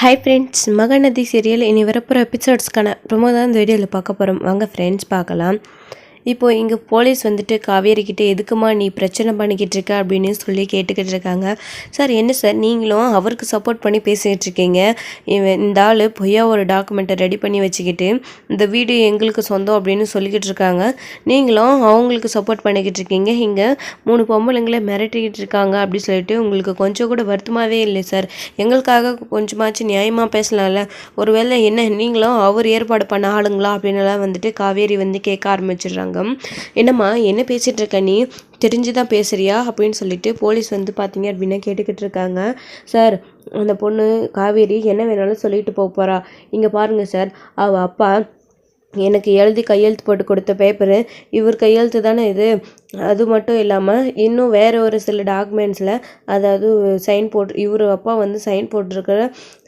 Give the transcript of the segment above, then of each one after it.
Hi friends Mahanadi serial இனி வரப்போகிற எபிசோட்ஸ்க்கான promo தான் இந்த வீடியோவில் பார்க்க போகிறோம் வாங்க ஃப்ரெண்ட்ஸ் பார்க்கலாம். இப்போது இங்கே போலீஸ் வந்துட்டு காவேரிக்கிட்ட எதுக்குமா நீ பிரச்சனை பண்ணிக்கிட்டு இருக்க அப்படின்னு சொல்லி கேட்டுக்கிட்டு இருக்காங்க. சார் என்ன சார்? நீங்களும் அவருக்கு சப்போர்ட் பண்ணி பேசிக்கிட்டு இருக்கீங்க. இவன் இந்த ஆள் பொய்யா ஒரு டாக்குமெண்ட்டை ரெடி பண்ணி வச்சுக்கிட்டு இந்த வீடு எங்களுக்கு சொந்தம் அப்படின்னு சொல்லிக்கிட்டு இருக்காங்க. நீங்களும் அவங்களுக்கு சப்போர்ட் பண்ணிக்கிட்டு இருக்கீங்க. இங்கே மூணு பொம்பளைங்களை மிரட்டிக்கிட்டு இருக்காங்க அப்படி சொல்லிட்டு உங்களுக்கு கொஞ்சம் கூட வருத்தமாகவே இல்லை சார். எங்களுக்காக கொஞ்சமாச்சும் நியாயமாக பேசலாம்ல. ஒருவேளை என்ன நீங்களும் அவர் ஏற்பாடு பண்ண ஆளுங்களா அப்படின்னுலாம் வந்துட்டு காவேரி வந்து கேட்க ஆரம்பிச்சிடுறாங்க. என்னம்மா என்ன பேசிகிட்டு இருக்க நீ? தெரிஞ்சு தான் பேசுறியா? அப்படின்னு சொல்லிட்டு போலீஸ் வந்து பார்த்தீங்க அப்படின்னா கேட்டுக்கிட்டு இருக்காங்க. சார் அந்த பொண்ணு காவேரி என்ன வேணாலும் சொல்லிட்டு போக போகிறா இங்கே பாருங்கள் சார் அவள் அப்பா எனக்கு எழுதி கையெழுத்து போட்டு கொடுத்த பேப்பரு இவர் கையெழுத்து தானே இது? அது மட்டும் இல்லாமல் இன்னும் வேறு ஒரு சில டாக்குமெண்ட்ஸில் அதாவது சைன் போட்டு இவர் அப்பா வந்து சைன் போட்டிருக்கிற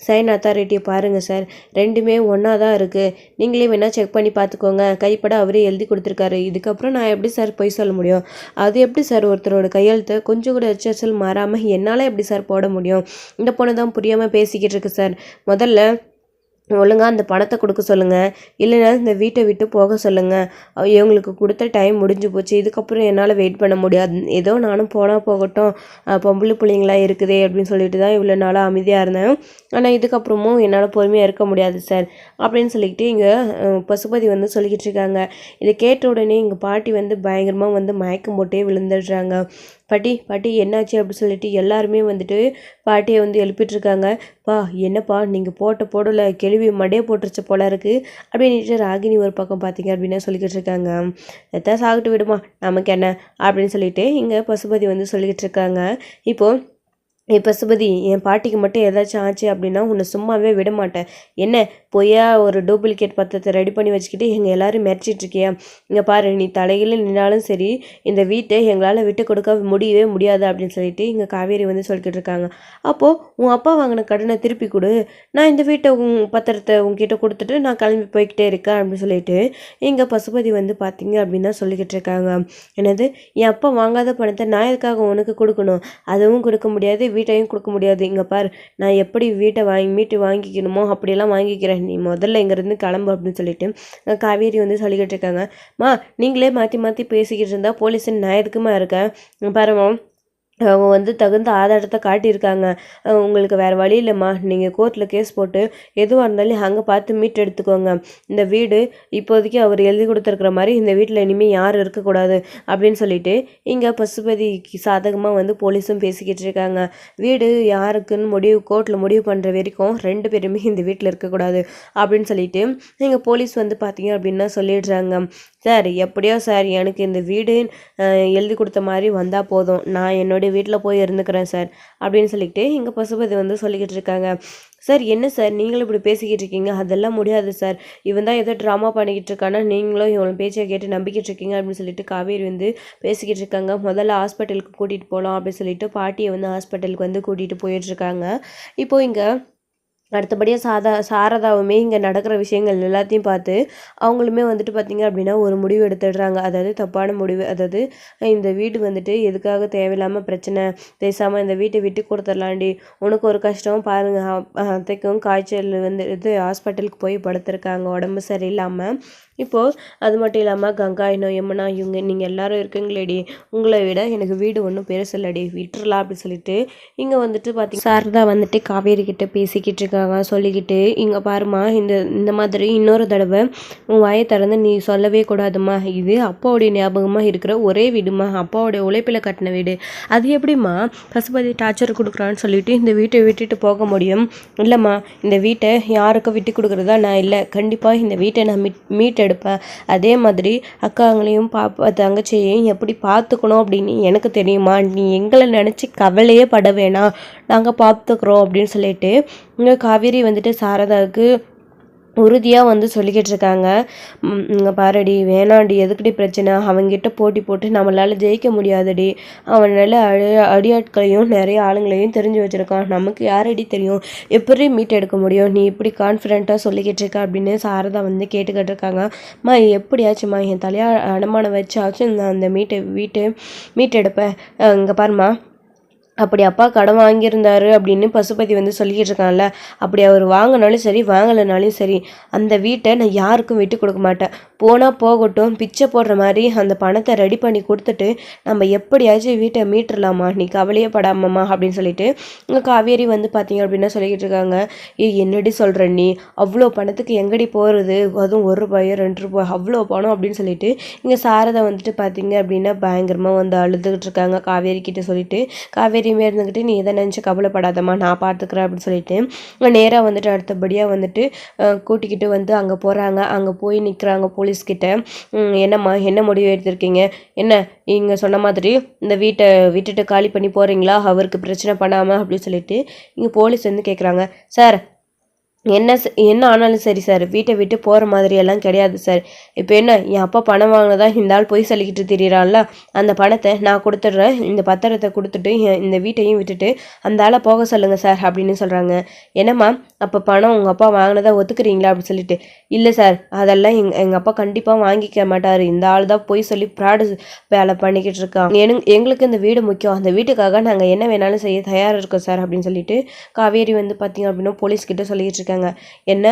சைன் அத்தாரிட்டியை பாருங்கள் சார் ரெண்டுமே ஒன்றா தான் இருக்குது நீங்களே வேணால் செக் பண்ணி பார்த்துக்கோங்க கைப்பட அவரே எழுதி கொடுத்துருக்காரு. இதுக்கப்புறம் நான் எப்படி சார் பொய் சொல்ல முடியும்? அது எப்படி சார் ஒருத்தரோட கையெழுத்து கொஞ்சம் கூட எச்சரிச்சல் மாறாமல் என்னால் எப்படி சார் போட முடியும்? இந்த பொண்ணு தான் புரியாமல் பேசிக்கிட்டு இருக்கு சார் முதல்ல ஒழுங்காக அந்த பணத்தை கொடுக்க சொல்லுங்கள் இல்லைனா இந்த வீட்டை விட்டு போக சொல்லுங்கள் இவங்களுக்கு கொடுத்த டைம் முடிஞ்சு போச்சு. இதுக்கப்புறம் என்னால் வெயிட் பண்ண முடியாது. ஏதோ நானும் போனால் போகட்டும். பொம்பளை பிள்ளைங்களா இருக்குதே அப்படின்னு சொல்லிட்டு தான் இவ்வளோ நாளாக அமைதியாக இருந்தேன். ஆனால் இதுக்கப்புறமும் என்னால் பொறுமையாக இருக்க முடியாது சார் அப்படின்னு சொல்லிக்கிட்டு இங்கே பசுபதி வந்து சொல்லிக்கிட்டு இருக்காங்க. இதை கேட்ட உடனே எங்கள் பாட்டி வந்து பயங்கரமாக வந்து மயக்கம் போட்டே விழுந்துடுறாங்க. பாட்டி பாட்டி என்னாச்சு அப்படின்னு சொல்லிட்டு எல்லாருமே வந்துட்டு பாட்டியை வந்து எழுப்பிட்டுருக்காங்க. பா என்னப்பா நீங்கள் போட்ட போடல கேள்வி மடையே போட்டுருச்ச போல இருக்குது அப்படின்ட்டு ராகினி ஒரு பக்கம் பார்த்தீங்க அப்படின்னு சொல்லிக்கிட்டு இருக்காங்க. எத்தா சாகிட்டு விடுமா நமக்கு என்ன? அப்படின்னு சொல்லிட்டு இங்கே பசுபதி வந்து சொல்லிக்கிட்டு இருக்காங்க. இப்போது ஏ பசுபதி என் பாட்டிக்கு மட்டும் ஏதாச்சும் ஆச்சு அப்படின்னா உன்னை சும்மாவே விட மாட்டேன். என்ன பொய்யா ஒரு டூப்ளிகேட் பத்திரத்தை ரெடி பண்ணி வச்சுக்கிட்டு எங்கள் எல்லோரும் மிரச்சிட்ருக்கியா இங்கே பாரு நீ தலையில் நின்னாலும் சரி இந்த வீட்டை எங்களால் விட்டு கொடுக்க முடியவே முடியாது அப்படின்னு சொல்லிட்டு இங்கே காவேரி வந்து சொல்லிக்கிட்டு இருக்காங்க. அப்போது உன் அப்பா வாங்கின கடனை திருப்பி கொடு. நான் இந்த வீட்டை உன் பத்திரத்தை உங்ககிட்ட கொடுத்துட்டு நான் கிளம்பி போய்கிட்டே இருக்கேன் அப்படின்னு சொல்லிட்டு இங்கே பசுபதி வந்து பார்த்தீங்க அப்படின்னா சொல்லிக்கிட்டு இருக்காங்க. என்னது? என் அப்பா வாங்காத பணத்தை நான் எதுக்காக உனக்கு கொடுக்கணும்? அதுவும் கொடுக்க முடியாது வீட்டையும் கொடுக்க முடியாது. இங்கே பார் நான் எப்படி வீட்டை வாங்கி மீட்டு வாங்கிக்கணுமோ அப்படியெல்லாம் வாங்கிக்கிறேன். நீ முதல்ல இங்கேருந்து கிளம்பு அப்படின்னு சொல்லிட்டு காவேரி வந்து சொல்லிக்கிட்டு இருக்காங்க. மா நீங்களே மாற்றி மாற்றி பேசிக்கிட்டு இருந்தால் போலீஸ் நான் எதுக்குமா இருக்கேன்? பரவம் அவங்க வந்து தகுந்த ஆதாரத்தை காட்டியிருக்காங்க. உங்களுக்கு வேறு வழி இல்லைம்மா. நீங்கள் கோர்ட்டில் கேஸ் போட்டு எதுவாக இருந்தாலும் அங்கே பார்த்து மீட் எடுத்துக்கோங்க. இந்த வீடு இப்போதைக்கு அவர் எழுதி கொடுத்துருக்குற மாதிரி இந்த வீட்டில் இனிமேல் யாரும் இருக்கக்கூடாது அப்படின்னு சொல்லிட்டு இங்கே பசுபதிக்கு சாதகமாக வந்து போலீஸும் பேசிக்கிட்டு இருக்காங்க. வீடு யாருக்குன்னு முடிவு கோர்ட்டில் முடிவு பண்ணுற வரைக்கும் ரெண்டு பேருமே இந்த வீட்டில் இருக்கக்கூடாது அப்படின்னு சொல்லிட்டு இங்கே போலீஸ் வந்து பார்த்தீங்க அப்படின்னா சொல்லிடுறாங்க. சார் எப்படியோ சார் எனக்கு இந்த வீடு எழுதி கொடுத்த மாதிரி வந்தால் போதும். நான் என்னுடைய வீட்டில் போய் இருந்துக்கிறேன் சார் அப்படின்னு சொல்லிட்டு எங்கள் பசுபதி வந்து சொல்லிக்கிட்டு இருக்காங்க. சார் என்ன சார்? நீங்களும் இப்படி பேசிக்கிட்டு இருக்கீங்க? அதெல்லாம் முடியாது சார். இவன் தான் ஏதோ ட்ராமா பண்ணிக்கிட்டு இருக்கானா? நீங்களும் இவன் பேச்சை கேட்டு நம்பிக்கிட்டு இருக்கீங்க அப்படின்னு சொல்லிட்டு காவேரி வந்து பேசிக்கிட்டு இருக்காங்க. முதல்ல ஹாஸ்பிட்டலுக்கு கூட்டிகிட்டு போகலாம் அப்படின்னு சொல்லிட்டு பாட்டியை வந்து ஹாஸ்பிட்டலுக்கு வந்து கூட்டிகிட்டு போயிட்டுருக்காங்க இப்போது இங்கே அடுத்தபடியாக சாதா சாரதாவுமே இங்கே நடக்கிற விஷயங்கள் எல்லாத்தையும் பார்த்து அவங்களுமே வந்துட்டு பார்த்திங்க அப்படின்னா ஒரு முடிவு எடுத்துடுறாங்க. அதாவது தப்பான முடிவு. அதாவது இந்த வீடு வந்துட்டு எதுக்காக தேவையில்லாமல் பிரச்சனை பேசாமல் இந்த வீட்டை விட்டு கொடுத்துடலாண்டி. உனக்கு ஒரு கஷ்டம் பாருங்கள் அத்தைக்கும் காய்ச்சல் வந்து இது ஹாஸ்பிட்டலுக்கு போய் படுத்துருக்காங்க. உடம்பு சரியில்லாமல் இப்போது அது மட்டும் இல்லாமல் கங்காயினோ யமுனா இவங்க நீங்கள் எல்லோரும் இருக்குங்களேடி. உங்களை விட எனக்கு வீடு ஒன்றும் பெருசில்லடி விட்டுறலாம் அப்படின்னு சொல்லிட்டு இங்கே வந்துட்டு பார்த்தீங்க சாரதா வந்துட்டு காவேரி கிட்ட பேசிக்கிட்டு இருக்காங்க. சொல்லிக்கிட்டு இங்கே பாருமா இந்த இந்த மாதிரி இன்னொரு தடவை உன் வாயை திறந்து நீ சொல்லவே கூடாதுமா இது அப்பாவுடைய ஞாபகமாக இருக்கிற ஒரே வீடுமா அப்பாவுடைய உழைப்பில் கட்டின வீடு. அது எப்படிம்மா? பசுபதி டார்ச்சர் கொடுக்குறான்னு சொல்லிட்டு இந்த வீட்டை விட்டுட்டு போக முடியும். இல்லைம்மா இந்த வீட்டை யாருக்கும் விட்டு கொடுக்குறதா நான் இல்லை. கண்டிப்பாக இந்த வீட்டை நான் மீட் மீட் எடுப்பேன். அதே மாதிரி அக்காங்களையும் பாப்பா தங்கச்சியையும் எப்படி பார்த்துக்கணும் அப்படின்னு எனக்கு தெரியுமா? நீ எங்களை நினச்சி கவலையே பட வேணாம். நாங்கள் பார்த்துக்குறோம் அப்படின்னு சொல்லிட்டு இங்கே காவேரி வந்துட்டு சாரதாவுக்கு உறுதியாக வந்து சொல்லிக்கிட்டு இருக்காங்க. இங்கே பாருடி வேணாண்டி எதுக்குடி பிரச்சனை? அவங்ககிட்ட போட்டி போட்டு நம்மளால் ஜெயிக்க முடியாதடி. அவன் நல்ல அடி அடியாட்களையும் நிறைய ஆளுங்களையும் தெரிஞ்சு வச்சுருக்கான். நமக்கு யாரடி தெரியும்? எப்படி மீட் எடுக்க முடியும்? நீ இப்படி கான்ஃபிடென்ட்டாக சொல்லிக்கிட்டு இருக்க அப்படின்னு சாரதா வந்து கேட்டுக்கிட்டு இருக்காங்க. அம்மா எப்படியாச்சும்மா? என் தலையா அடமானம் வச்சாச்சும் நான் அந்த மீட்டை வீட்டு மீட் எடுப்பேன். இங்கே பாருமா அப்படி அப்பா கடன் வாங்கியிருந்தாரு அப்படின்னு பசுபதி வந்து சொல்லிக்கிட்டு இருக்காங்கல்ல அப்படி அவர் வாங்கினாலும் சரி வாங்கலைனாலும் சரி அந்த வீட்டை நான் யாருக்கும் விட்டு கொடுக்க மாட்டேன். போனால் போகட்டும் பிச்சை போடுற மாதிரி அந்த பணத்தை ரெடி பண்ணி கொடுத்துட்டு நம்ம எப்படியாச்சும் வீட்டை மீட்டுடலாமா நீ கவலையே படாமம்மா அப்படின்னு சொல்லிட்டு இங்கே காவேரி வந்து பார்த்தீங்க அப்படின்னா சொல்லிக்கிட்டு இருக்காங்க. ஏ என்னடி சொல்கிற நீ? அவ்வளோ பணத்துக்கு எங்கடி போகிறது அதுவும் ஒரு ரூபாயோ ரெண்டு ரூபாய் அவ்வளோ பணம் அப்படின்னு சொல்லிட்டு இங்கே சாரதா வந்துட்டு பார்த்தீங்க அப்படின்னா பயங்கரமாக வந்து அழுதுகிட்டு இருக்காங்க. காவேரி கிட்ட சொல்லிட்டு காவேரி தைரியமே இருந்துக்கிட்டு நீ எதை நினச்சி கவலைப்படாதம்மா நான் பார்த்துக்குறேன் அப்படின்னு சொல்லிட்டு நேராக வந்துட்டு அடுத்தபடியாக வந்துட்டு கூட்டிக்கிட்டு வந்து அங்கே போகிறாங்க அங்கே போய் நிற்கிறாங்க போலீஸ்கிட்ட என்னம்மா என்ன முடிவு எடுத்திருக்கீங்க? என்ன இங்கே சொன்ன மாதிரி இந்த வீட்டை விட்டுட்டு காலி பண்ணி போகிறீங்களா அவருக்கு பிரச்சனை பண்ணாமல் அப்படின்னு சொல்லிட்டு இங்கே போலீஸ் வந்து கேட்குறாங்க சார் என்ன என்ன ஆனாலும் சரி சார் வீட்டை விட்டு போகிற மாதிரியெல்லாம் கிடையாது சார். இப்போ என்ன என் அப்பா பணம் வாங்கினதா இந்த ஆள் போய் சொல்லிக்கிட்டு திரியிறான்ல அந்த பணத்தை நான் கொடுத்துட்றேன் இந்த பத்திரத்தை கொடுத்துட்டு இந்த வீட்டையும் விட்டுட்டு அந்த ஆளை போக சொல்லுங்கள் சார் அப்படின்னு சொல்கிறாங்க என்னம்மா அப்போ பணம் உங்கள் அப்பா வாங்கினதா ஒத்துக்கிறீங்களா அப்படின்னு சொல்லிட்டு இல்லை சார் அதெல்லாம் எங் எங்கள் அப்பா கண்டிப்பாக வாங்கிக்க மாட்டார். இந்த ஆள் தான் போய் சொல்லி ப்ராடு வேலை பண்ணிக்கிட்டு இருக்கான். எனு எங்களுக்கு இந்த வீடு முக்கியம். அந்த வீட்டுக்காக நாங்கள் என்ன வேணாலும் செய்ய தயாராக இருக்கோம் சார் அப்படின்னு சொல்லிட்டு காவேரி வந்து பார்த்தீங்க அப்படின்னா போலீஸ்கிட்ட சொல்லிக்கிட்டு இருக்காங்க. என்ன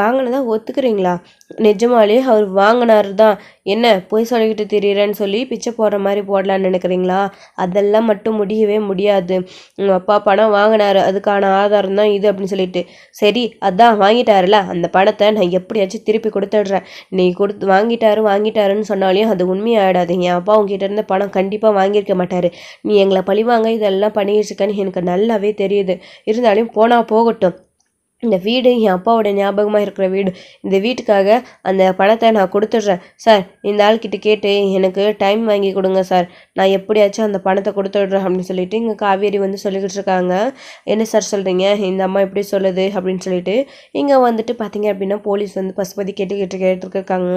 வாங்கினதா ஒத்துக்கிறீங்களா? நிஜமாலே அவர் வாங்கினாரு தான் என்ன பொய் சொல்லிக்கிட்டு திரியிறேன்னு சொல்லி பிச்சை போடுற மாதிரி போடலான்னு நினைக்கிறீங்களா? அதெல்லாம் மட்டும் முடியவே முடியாது. உங்கள் அப்பா பணம் வாங்கினாரு அதுக்கான ஆதாரம் தான் இது அப்படின்னு சொல்லிட்டு. சரி அதான் வாங்கிட்டாருல அந்த பணத்தை நான் எப்படியாச்சும் திருப்பி கொடுத்துடுறேன். நீ கொடுத்து வாங்கிட்டாரு வாங்கிட்டாருன்னு சொன்னாலையும் அது உண்மையாயிடாது. என் அப்பா உங்ககிட்ட இருந்த பணம் கண்டிப்பாக வாங்கியிருக்க மாட்டார். நீ எங்களை பழிவாங்க இதெல்லாம் பண்ணிக்கிட்டு எனக்கு நல்லாவே தெரியுது. இருந்தாலும் போனால் போகட்டும். இந்த வீடு என் அப்பாவோட ஞாபகமாக இருக்கிற வீடு. இந்த வீட்டுக்காக அந்த பணத்தை நான் கொடுத்துட்றேன். சார் இந்த ஆள்கிட்ட கேட்டு எனக்கு டைம் வாங்கி கொடுங்க சார். நான் எப்படியாச்சும் அந்த பணத்தை கொடுத்துட்றேன் அப்படின்னு சொல்லிட்டு இங்கே காவேரி வந்து சொல்லிக்கிட்டு இருக்காங்க. என்ன சார் சொல்கிறீங்க இந்த அம்மா எப்படி சொல்லுது அப்படின்னு சொல்லிட்டு இங்கே வந்துட்டு பார்த்தீங்க அப்படின்னா போலீஸ் வந்து பசுபதி கேட்டுக்கிட்டு கேட்டுருக்காங்க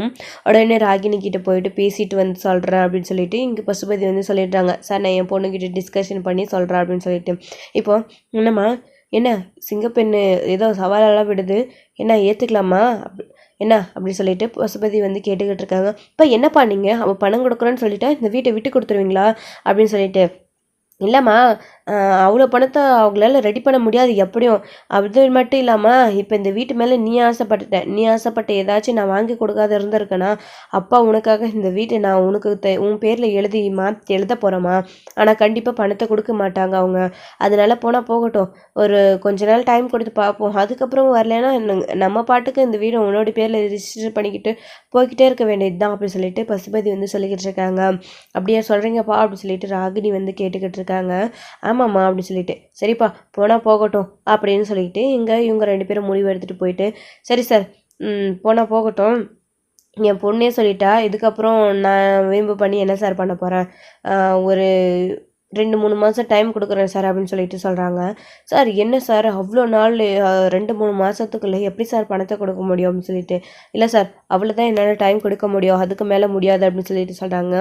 உடனே ராகினி கிட்ட போயிட்டு பேசிட்டு வந்து சொல்கிறேன் அப்படின்னு சொல்லிட்டு இங்கே பசுபதி வந்து சொல்லிடுறாங்க. சார் நான் என் பொண்ணுக்கிட்ட டிஸ்கஷன் பண்ணி சொல்கிறேன் அப்படின்னு சொல்லிட்டு. இப்போ என்னம்மா என்ன சிங்கப்பெண்ணு ஏதோ சவாலெல்லாம் விடுது என்ன ஏற்றுக்கலாமா அப் என்ன அப்படின்னு சொல்லிட்டு பசுபதி வந்து கேட்டுக்கிட்டு இருக்காங்க. இப்போ என்னப்பா நீங்கள் அவன் பணம் கொடுக்குறேன்னு சொல்லிட்டா இந்த வீட்டை விட்டு கொடுத்துருவீங்களா? அப்படின்னு சொல்லிட்டு. இல்லைம்மா அவ்வளோ பணத்தை அவங்களால ரெடி பண்ண முடியாது. எப்படியும்? அது மட்டும் இல்லாமல் இப்போ இந்த வீட்டு மேலே நீ ஆசைப்பட்டுட்ட நீ ஆசைப்பட்ட ஏதாச்சும் நான் வாங்கி கொடுக்காத இருந்திருக்கேன்னா அப்பா உனக்காக இந்த வீட்டை நான் உனக்கு த உன் பேரில் எழுதி மாற்றி எழுத போகிறேம்மா ஆனால் கண்டிப்பாக பணத்தை கொடுக்க மாட்டாங்க அவங்க. அதனால போனால் போகட்டும். ஒரு கொஞ்ச நாள் டைம் கொடுத்து பார்ப்போம். அதுக்கப்புறம் வரலன்னா நம்ம பாட்டுக்கு இந்த வீடை உன்னோட பேரில் ரிஜிஸ்டர் பண்ணிக்கிட்டு போய்கிட்டே இருக்க வேண்டியது தான் அப்படின்னு சொல்லிட்டு பசுபதி வந்து சொல்லிக்கிட்டு இருக்காங்க. அப்படியே சொல்கிறீங்கப்பா அப்படின்னு சொல்லிட்டு ராகினி வந்து கேட்டுக்கிட்டு இருக்காங்க. ஆமாம்மா அப்படின்னு சொல்லிட்டு. சரிப்பா போனால் போகட்டும் அப்படின்னு சொல்லிட்டு இங்கே இவங்க ரெண்டு பேரும் முடிவு எடுத்துகிட்டு போயிட்டு சரி சார் போனால் போகட்டும். என் பொண்ணே சொல்லிட்டா இதுக்கப்புறம் நான் வீம்பு பண்ணி என்ன சார் பண்ண போகிறேன் ஒரு ரெண்டு மூணு மாதம் டைம் கொடுக்குறேன் சார் அப்படின்னு சொல்லிட்டு சொல்கிறாங்க சார் என்ன சார் அவ்வளோ நாள் ரெண்டு மூணு மாதத்துக்குள்ளே எப்படி சார் பணத்தை கொடுக்க முடியும் அப்படின்னு சொல்லிட்டு? இல்லை சார் அவ்வளோ தான் என்னால் டைம் கொடுக்க முடியும். அதுக்கு மேலே முடியாது அப்படின்னு சொல்லிட்டு சொல்கிறாங்க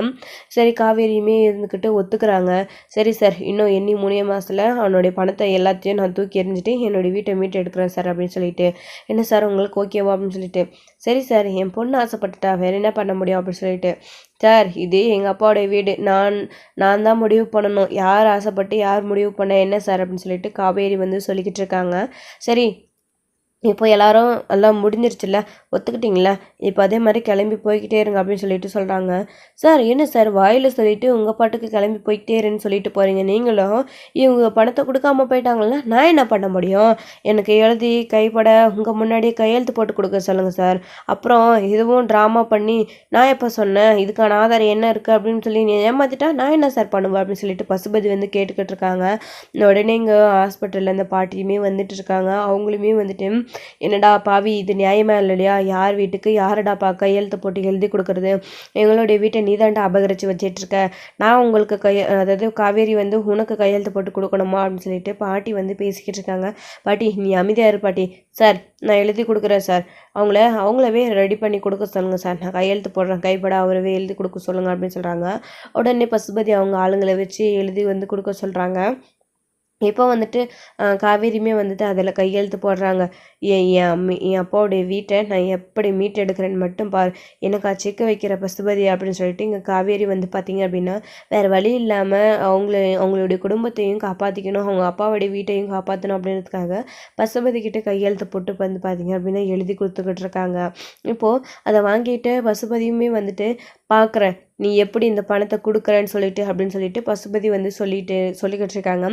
சரி காவேரியுமே இருந்துக்கிட்டு ஒத்துக்கிறாங்க. சரி சார் இன்னும் எண்ணி மூணு மாதத்தில் அவனுடைய பணத்தை எல்லாத்தையும் நான் தூக்கி எறிஞ்சிட்டு என்னுடைய வீட்டை மீட்டு எடுக்கிறேன் சார் அப்படின்னு சொல்லிட்டு. என்ன சார் உங்களுக்கு ஓகேவா அப்படின்னு சொல்லிட்டு? சரி சார் என் பொண்ணு ஆசைப்பட்டுட்டா வேறு என்ன பண்ண முடியும் அப்படின்னு சொல்லிட்டு? சார் இது எங்கள் அப்பாவோடைய வீடு. நான் நான் தான் முடிவு பண்ணணும். யார் ஆசைப்பட்டு யார் முடிவு பண்ண என்ன சார் அப்படின்னு சொல்லிட்டு காவேரி வந்து சொல்லிக்கிட்டு இருக்காங்க. சரி இப்போ எல்லாரும் எல்லாம் முடிஞ்சிருச்சுல்ல? ஒத்துக்கிட்டிங்களா? இப்போ அதே மாதிரி கிளம்பி போய்கிட்டே இருங்க அப்படின்னு சொல்லிட்டு சொல்கிறாங்க சார் என்ன சார் வாயில் சொல்லிட்டு உங்கள் பாட்டுக்கு கிளம்பி போய்கிட்டே இருன்னு சொல்லிட்டு போகிறீங்க நீங்களும் இவங்க பணத்தை கொடுக்காம போயிட்டாங்கன்னா நான் என்ன பண்ண முடியும்? எனக்கு எழுதி கைப்பட உங்கள் முன்னாடியே கையெழுத்து போட்டு கொடுக்க சொல்லுங்கள் சார். அப்புறம் இதுவும் ட்ராமா பண்ணி நான் எப்போ சொன்னேன்? இதுக்கான ஆதாரம் என்ன இருக்குது அப்படின்னு சொல்லி நீ ஏமாத்திட்டா நான் என்ன சார் பண்ணுவேன்? அப்படின்னு சொல்லிட்டு பசுபதி வந்து கேட்டுக்கிட்டு இருக்காங்க. உடனே இங்கே ஹாஸ்பிட்டலில் இந்த பாட்டியுமே வந்துட்டு இருக்காங்க. அவங்களுமே வந்துட்டு என்னடா பாவி இது நியாயமா இல்லையா? யார் வீட்டுக்கு யாரடாப்பா கையெழுத்து போட்டு எழுதி கொடுக்குறது? எங்களுடைய வீட்டை நீதாண்டா அபகரித்து வச்சிட்ருக்க நான் உங்களுக்கு கை அதாவது காவேரி வந்து உனக்கு கையெழுத்து போட்டு கொடுக்கணுமா? அப்படின்னு சொல்லிட்டு பாட்டி வந்து பேசிக்கிட்டு இருக்காங்க. பாட்டி நீ அமைதியாக இரு பாட்டி. சார் நான் எழுதி கொடுக்குறேன் சார். அவங்கள அவங்களவே ரெடி பண்ணி கொடுக்க சொல்லுங்கள் சார். நான் கையெழுத்து போடுறேன். கைப்பட அவரவே எழுதி கொடுக்க சொல்லுங்கள் அப்படின்னு சொல்கிறாங்க உடனே பசுபதி அவங்க ஆளுங்களை வச்சு எழுதி வந்து கொடுக்க சொல்கிறாங்க இப்போ வந்துட்டு காவேரியுமே வந்துட்டு அதில் கையெழுத்து போடுறாங்க. என் என் அம்மி என் அப்பாவுடைய வீட்டை நான் எப்படி மீட் எடுக்கிறேன்னு மட்டும் பார். எனக்கு செக்க வைக்கிற பசுபதி அப்படின்னு சொல்லிட்டு இங்கே காவேரி வந்து பார்த்தீங்க அப்படின்னா வேறு வழி இல்லாமல் அவங்கள அவங்களுடைய குடும்பத்தையும் காப்பாற்றிக்கணும் அவங்க அப்பாவுடைய வீட்டையும் காப்பாற்றணும் அப்படின்றதுக்காக பசுபதி கிட்டே கையெழுத்து போட்டு வந்து பார்த்தீங்க அப்படின்னா எழுதி கொடுத்துக்கிட்டு இருக்காங்க. இப்போது அதை வாங்கிட்டு பசுபதியுமே வந்துட்டு பார்க்குறேன். நீ எப்படி இந்த பணத்தை கொடுக்குறேன்னு சொல்லிட்டு அப்படின்னு சொல்லிட்டு பசுபதி வந்து சொல்லிட்டு சொல்லிக்கிட்டு இருக்காங்க.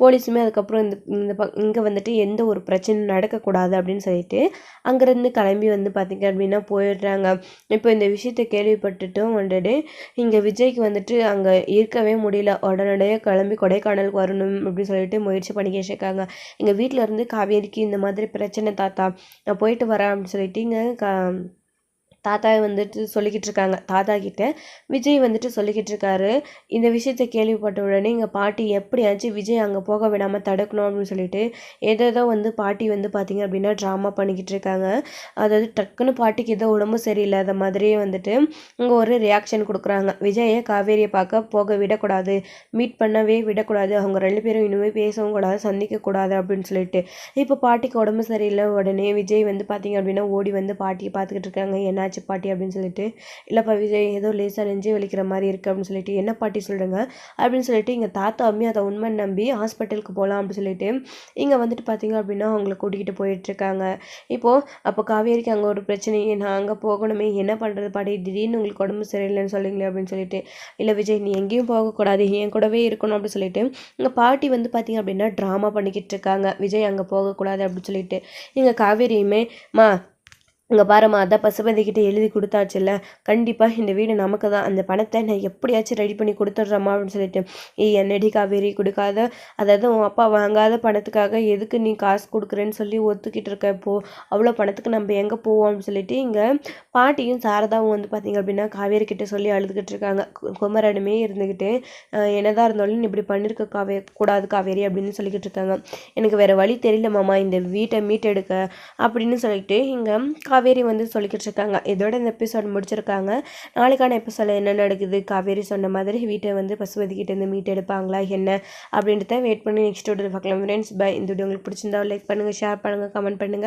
போலீஸுமே அதுக்கப்புறம் இந்த இந்த ப இங்கே வந்துட்டு எந்த ஒரு பிரச்சனையும் நடக்கக்கூடாது அப்படின்னு சொல்லிட்டு அங்கேருந்து கிளம்பி வந்து பார்த்திங்க அப்படின்னா போயிடுறாங்க. இப்போ இந்த விஷயத்தை கேள்விப்பட்டுட்டும் வந்துட்டு இங்கே விஜய்க்கு வந்துட்டு அங்கே இருக்கவே முடியல. உடனடியாக கிளம்பி கொடைக்கானலுக்கு வரணும் அப்படின்னு சொல்லிட்டு முயற்சி பண்ணிக்கிட்டு இருக்காங்க. எங்கள் வீட்டில் இருந்து காவேரிக்கு இந்த மாதிரி பிரச்சனை தாத்தா நான் போயிட்டு வரேன் அப்படின்னு சொல்லிட்டு இங்கே க தாத்தா வந்துட்டு சொல்லிக்கிட்டு இருக்காங்க தாத்தா கிட்ட விஜய் வந்துட்டு சொல்லிக்கிட்டு இருக்காரு இந்த விஷயத்தை கேள்விப்பட்ட உடனே எங்கள் பாட்டி எப்படியாச்சும் விஜய் அங்கே போக விடாமல் தடுக்கணும் அப்படின்னு சொல்லிட்டு ஏதேதோ வந்து பாட்டி வந்து பார்த்தீங்க அப்படின்னா ட்ராமா பண்ணிக்கிட்டு இருக்காங்க அதாவது டக்குன்னு பாட்டிக்கு ஏதோ உடம்பு சரியில்லாத மாதிரியே வந்துட்டு இங்கே ஒரு ரியாக்ஷன் கொடுக்குறாங்க. விஜயை காவேரியை பார்க்க போக விடக்கூடாது. மீட் பண்ணவே விடக்கூடாது. அவங்க ரெண்டு பேரும் இனிமேல் பேசவும் கூடாது சந்திக்கக்கூடாது அப்படின்னு சொல்லிட்டு. இப்போ பாட்டிக்கு உடம்பு சரியில்லை. உடனே விஜய் வந்து பார்த்தீங்க அப்படின்னா ஓடி வந்து பாட்டியை பார்த்துக்கிட்டு இருக்காங்க என்னாச்சு பாட்டி அப்படின்னு சொல்லிட்டு இல்லைப்பா விஜய் ஏதோ லேசாக நெஞ்சு வலிக்கிற மாதிரி இருக்குது அப்படின்னு சொல்லிட்டு என்ன பாட்டி சொல்லுங்க அப்படின்னு சொல்லிட்டு எங்கள் அம்மி அதை உண்மை நம்பி ஹாஸ்பிட்டலுக்கு போகலாம் அப்படின்னு சொல்லிட்டு இங்கே வந்துட்டு பார்த்தீங்க அப்படின்னா அவங்கள கூட்டிகிட்டு போயிட்டுருக்காங்க. இப்போது அப்போ காவேரிக்கு அங்கே ஒரு பிரச்சனை நான் அங்கே போகணுமே என்ன பண்ணுறது பாட்டி? திடீர்னு உங்களுக்கு உடம்பு சரியில்லைன்னு சொல்லுங்களே அப்படின்னு சொல்லிட்டு இல்லை விஜய் நீ எங்கேயும் போகக்கூடாது என் கூடவே இருக்கணும் அப்படின்னு சொல்லிட்டு இங்கே பாட்டி வந்து பார்த்தீங்க அப்படின்னா ட்ராமா பண்ணிக்கிட்டு இருக்காங்க விஜய் அங்கே போகக்கூடாது அப்படின்னு சொல்லிட்டு இங்கே காவேரியுமே மா இங்கே பாரும்மா அதான் பசுபதிக்கிட்ட எழுதி கொடுத்தாச்சுல்ல. கண்டிப்பாக இந்த வீடு நமக்கு தான். அந்த பணத்தை நான் எப்படியாச்சும் ரெடி பண்ணி கொடுத்துட்றேம்மா அப்படின்னு சொல்லிட்டு ஏய் என்னடி காவேரி கொடுக்காத. அதாவது உன் அப்பா வாங்காத பணத்துக்காக எதுக்கு நீ காசு கொடுக்குறேன்னு சொல்லி ஒத்துக்கிட்டு இருக்க இப்போ அவ்வளோ பணத்துக்கு நம்ம எங்கே போவோம்? அப்படின்னு சொல்லிட்டு இங்கே பாட்டியும் சாரதாவும் வந்து பார்த்தீங்க அப்படின்னா காவேரி கிட்ட சொல்லி அழுதுகிட்டு இருக்காங்க. கு- குமரனுமே இருந்துக்கிட்டு என்னதான் இருந்தாலும் நீ இப்படி பண்ணியிருக்க காவே கூடாது காவேரி அப்படின்னு சொல்லிக்கிட்டு இருக்காங்க. எனக்கு வேறு வழி தெரியல மாமா இந்த வீட்டை மீட்டெடுக்க அப்படின்னு சொல்லிட்டு இங்கே காவேரி வந்து சொல்லிக்கிட்டு இருக்காங்க இதோட இந்த எபிசோட் முடிச்சிருக்காங்க. நாளைக்கான எபிசோட என்ன நடக்குது? காவேரி சொன்ன மாதிரி வீட்டை வந்து பசுபதி இருந்து மீட் எடுப்பாங்களா? என்ன? அப்படின்றத வெயிட் பண்ணி நெக்ஸ்ட் வீடியோ பார்க்கலாம். ஃப்ரெண்ட்ஸ் பை இந்த வீடியோ உங்களுக்கு பிடிச்சிருந்தா லைக் பண்ணுங்கள் ஷேர் பண்ணுங்கள் கமெண்ட் பண்ணுங்கள்